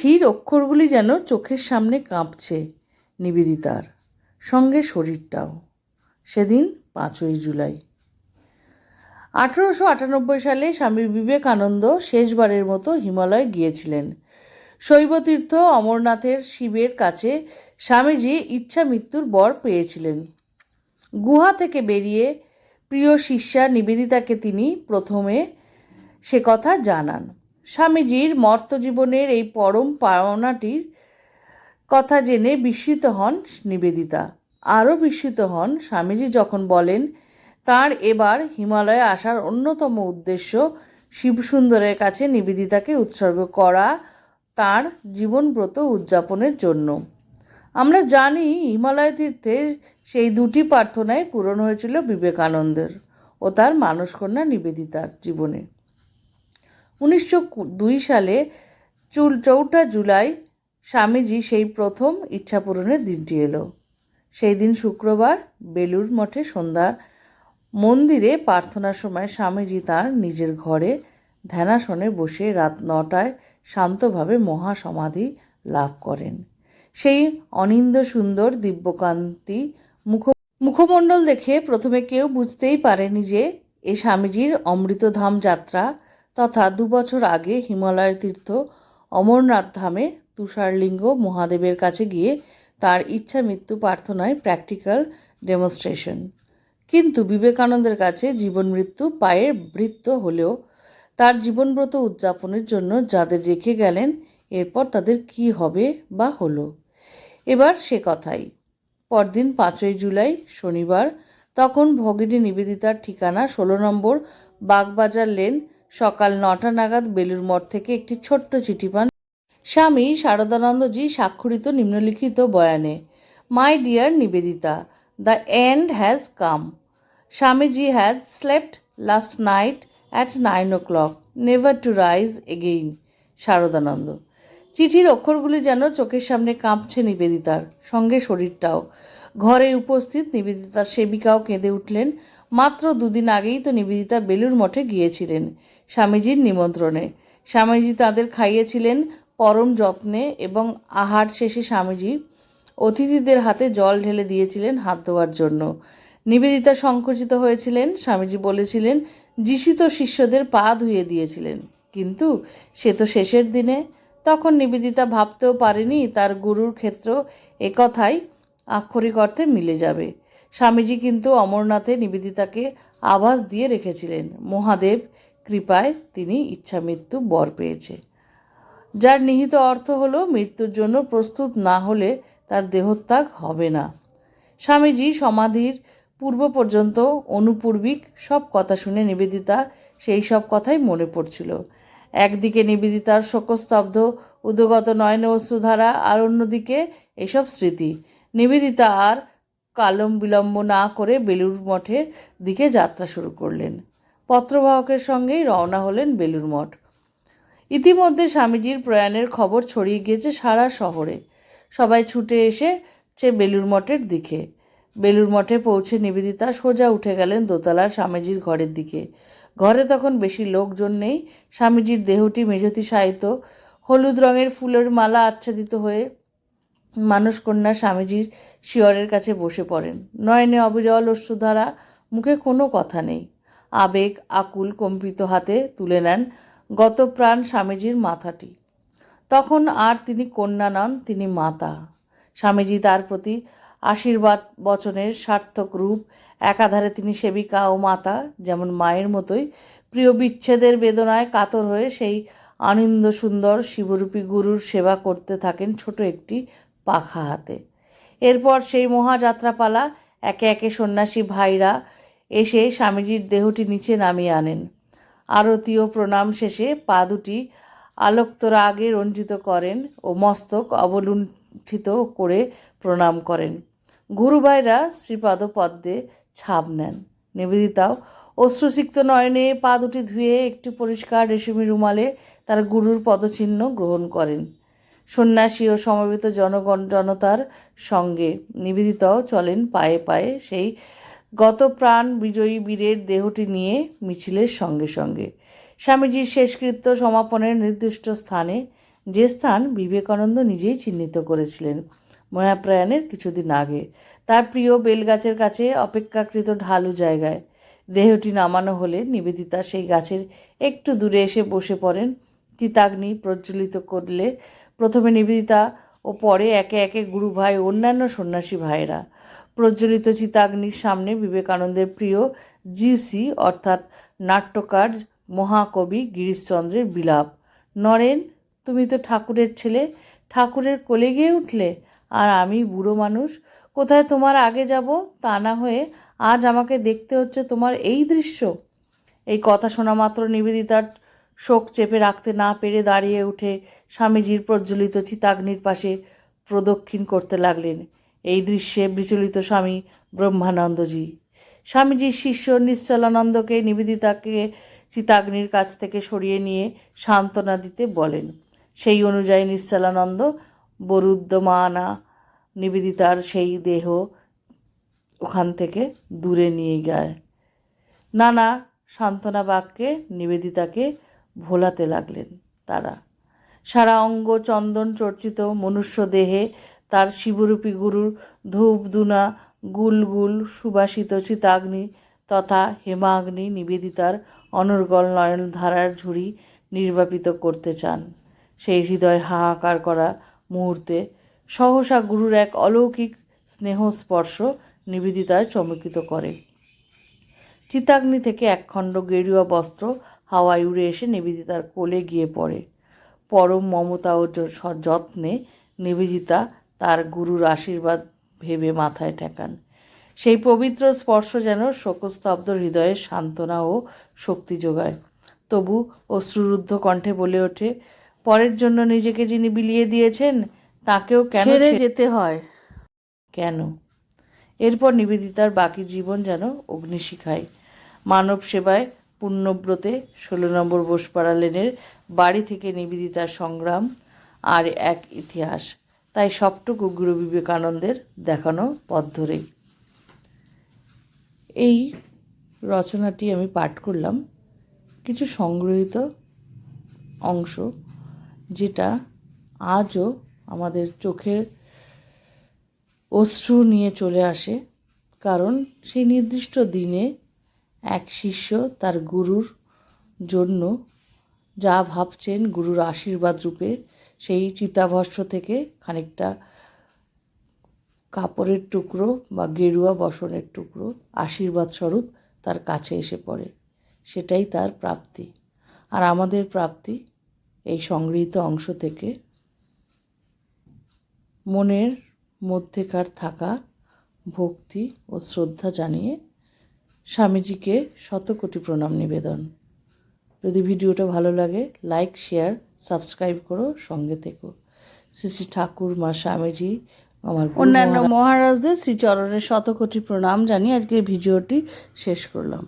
চিঠির অক্ষরগুলি যেন চোখের সামনে কাঁপছে নিবেদিতার। সঙ্গে শরীরটাও। সেদিন পাঁচই জুলাই। আঠেরোশো আটানব্বই সালে স্বামী বিবেকানন্দ শেষবারের মতো হিমালয় গিয়েছিলেন। শৈবতীর্থ অমরনাথের শিবের কাছে স্বামীজি ইচ্ছা মৃত্যুর বর পেয়েছিলেন। গুহা থেকে বেরিয়ে প্রিয় শিষ্যা নিবেদিতাকে তিনি প্রথমে সে কথা জানান। স্বামীজির মর্তজীবনের এই পরম পাওনাটির কথা জেনে বিস্মিত হন নিবেদিতা। আরও বিস্মিত হন স্বামীজি যখন বলেন, তার এবার হিমালয়ে আসার অন্যতম উদ্দেশ্য শিবসুন্দরের কাছে নিবেদিতাকে উৎসর্গ করা তার জীবনব্রত উদযাপনের জন্য। আমরা জানি হিমালয় তীর্থে সেই দুটি প্রার্থনায় পূরণ হয়েছিল বিবেকানন্দের ও তার মানসকন্যা নিবেদিতার জীবনে। উনিশশো দুই সালে চুল চৌঠা জুলাই স্বামীজি সেই প্রথম ইচ্ছা পূরণের দিনটি এলো। সেই দিন শুক্রবার বেলুর মঠে সন্ধ্যা মন্দিরে প্রার্থনার সময় স্বামীজি তার নিজের ঘরে ধ্যানাসনে বসে রাত নটায় শান্তভাবে মহাসমাধি লাভ করেন। সেই অনিন্দ সুন্দর দিব্যকান্তি মুখ মুখমণ্ডল দেখে প্রথমে কেউ বুঝতেই পারেনি যে এ স্বামীজির অমৃতধাম যাত্রা তথা দুবছর আগে হিমালয় তীর্থ অমরনাথ ধামে তুষারলিঙ্গ মহাদেবের কাছে গিয়ে তার ইচ্ছা মৃত্যু প্রার্থনায় প্র্যাকটিক্যাল ডেমনস্ট্রেশন কিন্তু বিবেকানন্দের কাছে জীবন মৃত্যু পায়ের বৃত্ত হলেও তার জীবনব্রত উদযাপনের জন্য যাদের রেখে গেলেন, এরপর তাদের কি হবে বা হলো? এবার সে কথাই। পরদিন পাঁচই জুলাই, শনিবার, তখন ভগিনী নিবেদিতার ঠিকানা ষোলো নম্বর বাগবাজার লেন সকাল নটা নাগাদ বেলুর মঠ থেকে একটি ছোট্ট চিঠি পান স্বামী শারদানন্দজি স্বাক্ষরিত নিম্নলিখিত বয়ানে my dear Nivedita the end has come Swamiji has slept last night at nine o'clock never to rise again Saradananda, চিঠির অক্ষরগুলি যেন চোখের সামনে কাঁপছে নিবেদিতার, সঙ্গে শরীরটাও। ঘরে উপস্থিত নিবেদিতার সেবিকাও কেঁদে উঠলেন মাত্র দুদিন আগেই তো নিবেদিতা বেলুর মঠে গিয়েছিলেন স্বামীজির নিমন্ত্রণে। স্বামীজি তাদের খাইয়েছিলেন পরম যত্নে এবং আহার শেষে স্বামীজি অতিথিদের হাতে জল ঢেলে দিয়েছিলেন হাত ধোয়ার জন্য। নিবেদিতা সংকুচিত হয়েছিলেন। স্বামীজি বলেছিলেন যিশিত শিষ্যদের পা ধুয়ে দিয়েছিলেন। কিন্তু সে তো শেষের দিনে। তখন নিবেদিতা ভাবতেও পারেনি তার গুরুর ক্ষেত্র একথাই আক্ষরিক অর্থে মিলে যাবে। স্বামীজি কিন্তু অমরনাথে নিবেদিতাকে আভাস দিয়ে রেখেছিলেন। মহাদেব কৃপায় তিনি ইচ্ছা মৃত্যু বর পেয়েছে। যার নিহিত অর্থ হলো, মৃত্যুর জন্য প্রস্তুত না হলে তার দেহত্যাগ হবে না। স্বামীজি সমাধির পূর্ব পর্যন্ত অনুপূর্বিক সব কথা শুনে নিবেদিতা সেই সব কথাই মনে পড়ছিল। একদিকে নিবেদিতার শোকস্তব্ধ, উদগত নয়ন অশ্রুধারা আর অন্যদিকে এসব স্মৃতি। নিবেদিতা আর কালম বিলম্ব না করে বেলুর মঠের দিকে যাত্রা শুরু করলেন। পত্রবাহকের সঙ্গেই রওনা হলেন বেলুর মঠ। ইতিমধ্যে স্বামীজির প্রয়াণের খবর ছড়িয়ে গিয়েছে সারা শহরে। সবাই ছুটে এসেছে বেলুর মঠের দিকে। বেলুর মঠে পৌঁছে নিবেদিতা সোজা উঠে গেলেন দোতলার স্বামীজির ঘরের দিকে। ঘরে তখন বেশি লোকজন নেই। স্বামীজির দেহটি মেঝতি সাহিত্য হলুদ রঙের ফুলের মালা আচ্ছাদিত হয়ে মানসকন্যা স্বামীজির শিয়রের কাছে বসে পড়েন। নয়নে অবিরল অশ্রুধারা, মুখে কোনো কথা নেই। আবেগ, আকুল, কম্পিত হাতে তুলে নেন গতপ্রাণ স্বামীজির মাথাটি। তখন আর তিনি কন্যা নন, তিনি মাতা। স্বামীজি তার প্রতি আশীর্বাদ বচনের সার্থক রূপ, একাধারে তিনি সেবিকা ও মাতা, যেমন মায়ের মতোই প্রিয় বিচ্ছেদের বেদনায় কাতর হয়ে সেই আনন্দ সুন্দর শিবরূপী গুরুর সেবা করতে থাকেন ছোট একটি পাখা হাতে। এরপর সেই মহাযাত্রাপালা একে একে সন্ন্যাসী ভাইরা এসে স্বামীজির দেহটি নিচে নামিয়ে আনেন। আরতি ও প্রণাম শেষে পা দুটি আলোক্তরা আগে রঞ্জিত করেন ও মস্তক অবলুণ্ঠিত করে প্রণাম করেন। গুরুভাইরা শ্রীপাদ পদ্মে ছাপ নেন। নিবেদিতাও অশ্রুসিক্ত নয়নে পা দুটি ধুয়ে একটি পরিষ্কার রেশমি রুমালে তার গুরুর পদচিহ্ন গ্রহণ করেন। সন্ন্যাসী ও সমবেত জনগণ জনতার সঙ্গে নিবেদিতাও চলেন পায়ে পায়ে সেই গত প্রাণ বিজয়ী বীরের দেহটি নিয়ে মিছিলের সঙ্গে সঙ্গে। স্বামীজির শেষকৃত্য সমাপনের নির্দিষ্ট স্থানে যে স্থান বিবেকানন্দ নিজেই চিহ্নিত করেছিলেন মহাপ্রয়াণের কিছুদিন আগে। তার প্রিয় বেলগাছের কাছে অপেক্ষাকৃত ঢালু জায়গায়। দেহটি নামানো হলে নিবেদিতা সেই গাছের একটু দূরে এসে বসে পড়েন চিতাগ্নি প্রজ্বলিত করলে প্রথমে নিবেদিতা ও পরে একে একে গুরু ভাই অন্যান্য সন্ন্যাসী ভাইরা প্রজ্বলিত চিতাগ্নির সামনে বিবেকানন্দের প্রিয় জিসি অর্থাৎ নাট্যকার মহাকবি গিরিশচন্দ্রের বিলাপ। নরেন, তুমি তো ঠাকুরের ছেলে, ঠাকুরের কোলে গিয়ে উঠলে, আর আমি বুড়ো মানুষ, কোথায় তোমার আগে যাব? তা না হয়ে আজ আমাকে দেখতে হচ্ছে তোমার এই দৃশ্য। এই কথা শোনা মাত্র নিবেদিতার শোক চেপে রাখতে না পেরে দাঁড়িয়ে উঠে স্বামীজির প্রজ্বলিত চিতাগ্নির পাশে প্রদক্ষিণ করতে লাগলেন। এই দৃশ্যে বিচলিত স্বামী ব্রহ্মানন্দজি। স্বামীজির শিষ্য নিশ্চলানন্দকে নিবেদিতাকে চিতাগ্নির কাছ থেকে সরিয়ে নিয়ে সান্ত্বনা দিতে বলেন। সেই অনুযায়ী নিশ্চলানন্দ বরুদ্ধমানা নিবেদিতার সেই দেহ ওখান থেকে দূরে নিয়ে যায়। নানা সান্ত্বনা বাক্যে নিবেদিতাকে ভোলাতে লাগলেন তারা। সারা অঙ্গ চন্দন চর্চিত মনুষ্য দেহে তার শিবরূপী গুরুর ধূপ, দুনা গুলগুল সুবাসিত চিতাগ্নি তথা হেমাগ্নি নিবেদিতার অনর্গল নয়ন ধারার ঝুড়ি নির্বাপিত করতে চান। সেই হৃদয় হাহাকার করা মুহূর্তে সহসা গুরুর এক অলৌকিক স্নেহস্পর্শ নিবেদিতায় চমকিত করে। চিতাগ্নি থেকে একখণ্ড গেরুয়া বস্ত্র হাওয়ায় উড়ে এসে নিবেদিতার কোলে গিয়ে পড়ে। পরম মমতা ও যত্নে নিবেদিতা তার গুরুর আশীর্বাদ ভেবে মাথায় ঠেকান। সেই পবিত্র স্পর্শ যেন শোকস্তব্ধ হৃদয়ের সান্ত্বনা ও শক্তি যোগায়। তবু অশ্রুরুদ্ধ কণ্ঠে বলে ওঠে পরের জন্য নিজেকে যিনি বিলিয়ে দিয়েছেন তাকেও কেন যেতে হয়। কেন? এরপর নিবেদিতার বাকি জীবন যেন অগ্নিশিখায়। মানব সেবায় পুণ্যব্রতে ষোলো নম্বর বোসপাড়া লেনের বাড়ি থেকে নিবেদিতার সংগ্রাম আর এক ইতিহাস। তাই সবটুকু গুরু বিবেকানন্দের দেখানো পথ ধরেই এই রচনাটি আমি পাঠ করলাম। কিছু সংগ্রহীত অংশ যেটা আজও আমাদের চোখের অশ্রু নিয়ে চলে আসে। কারণ সেই নির্দিষ্ট দিনে এক শিষ্য তার গুরুর জন্য যা ভাবছেন গুরুর আশীর্বাদ রূপে, সেই চিতাভস্য থেকে খানিকটা কাপড়ের টুকরো বা গেরুয়া বসনের টুকরো আশীর্বাদ স্বরূপ তার কাছে এসে পড়ে। সেটাই তার প্রাপ্তি। আর আমাদের প্রাপ্তি এই সংগৃহীত অংশ থেকে মনের মধ্যেকার থাকা ভক্তি ও শ্রদ্ধা জানিয়ে স্বামীজিকে শতকোটি প্রণাম নিবেদন। যদি ভিডিওটা ভালো লাগে লাইক শেয়ার সাবস্ক্রাইব করো সঙ্গে থেকো। শ্রী শ্রী ঠাকুর মা স্বামীজি আমার অন্যান্য মহারাজদের শ্রীচরণের শতকোটি প্রণাম জানিয়ে আজকে ভিডিওটি শেষ করলাম।